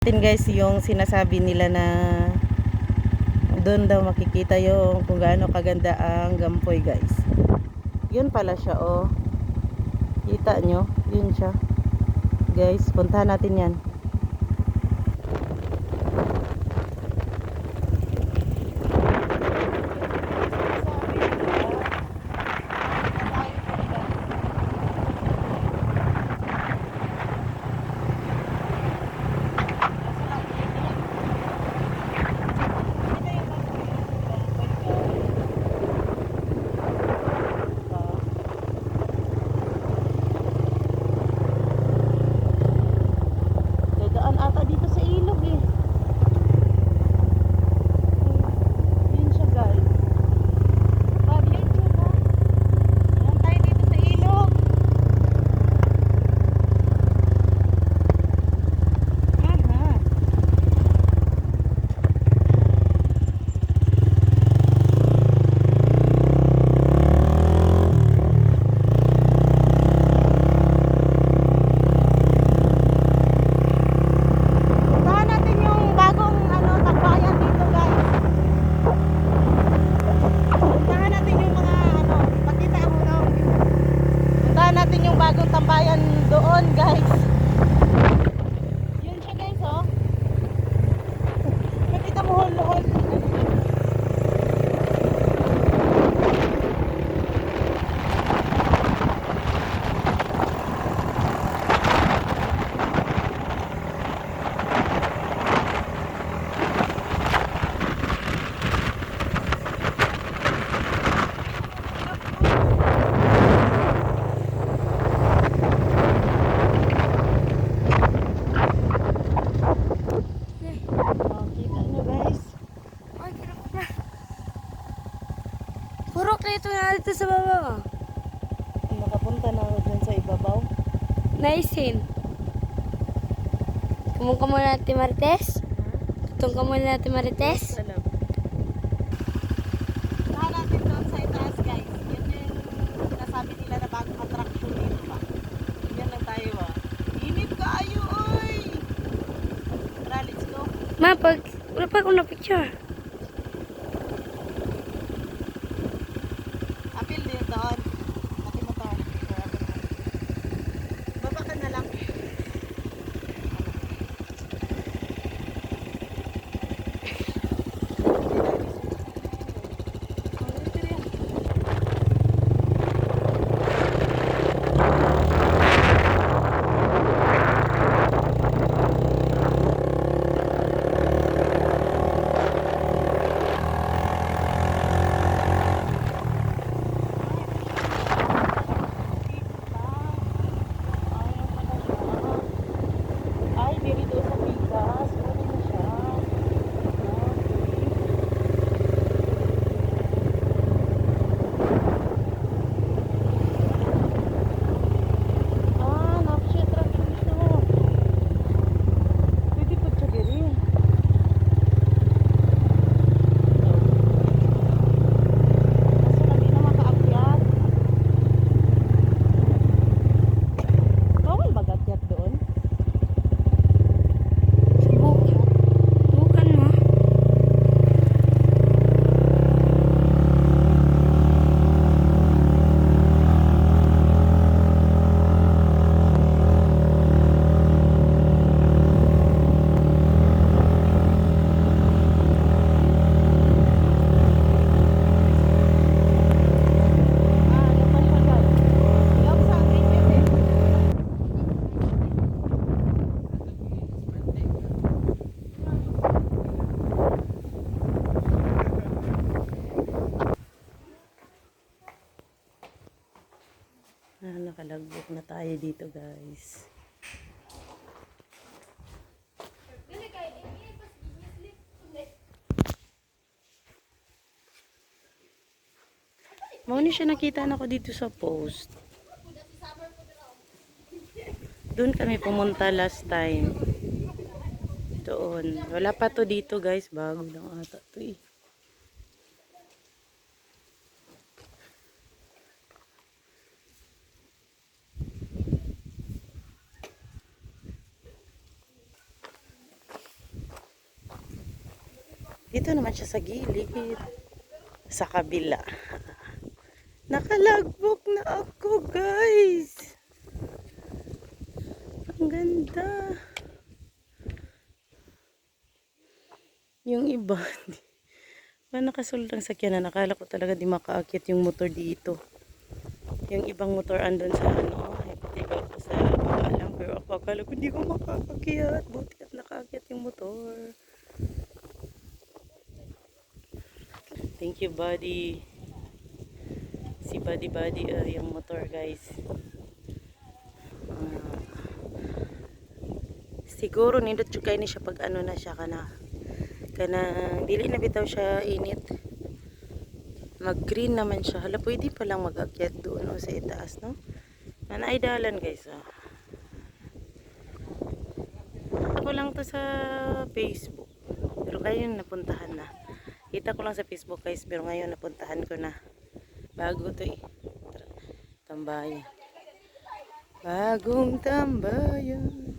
natin guys yung sinasabi nila na doon daw makikita yung kung gaano kaganda ang gampoy guys. Yun pala siya oh. Kita nyo? Yun siya. Guys, puntahan natin yan. Dadaan ata dito sa ilog eh. Yun siya guys. Bob, yun siya ba? Yan tayo dito sa ilog. Aha. Puntahan natin yung bagong ano, takbayan dito guys. Puntahan natin yung mga ano, pakita mo na. Puntahan natin yung tambayan doon guys. Yun siya guys oh. Nakita mo hol-hol. Oh, kita nyo guys. Ay, kirap na. Puro klito na dito sa baba. Nakapunta na ako dyan sa ibabaw. Naisin. Kumung ka muna natin Marites. Tutong ka muna natin Marites. Alam. Puntahan natin doon sa itaas guys. Yan yung sinasabi nila na bagong attraction dito pa. Yan lang tayo ah. Ka ayo oy! Tara, let's go. Ma, pag... Wala pa akong na-picture. Apil nakalagbok na tayo dito guys. Mauni siya nakita na ko dito sa post. Doon kami pumunta last time. Doon. Wala pa to dito guys. Bago lang ata to eh. Dito naman siya sa gilid. Sa kabila. Nakalagbok na ako, guys. Ang ganda. Yung iba, ba nakasulong sakyan na nakala ko talaga di makaakyat yung motor dito. Yung ibang motor andun sa ano, ikaw ko sa lang. Pero ako akala ko hindi ko makaakyat. Buti at nakaakyat yung motor. Thank you, buddy. Si Buddy Buddy uh, yung motor, guys. Ah. siguro nindot chukay ni siya pag ano na siya kana kana dili na bitaw siya init mag green naman siya hala pwede pa lang mag-akyat doon o sa itaas no na dalan guys ah. ako lang to sa facebook pero ngayon napuntahan na kita ko lang sa facebook guys pero ngayon napuntahan ko na. Bago to eh. Tambayan. Bagong tambayan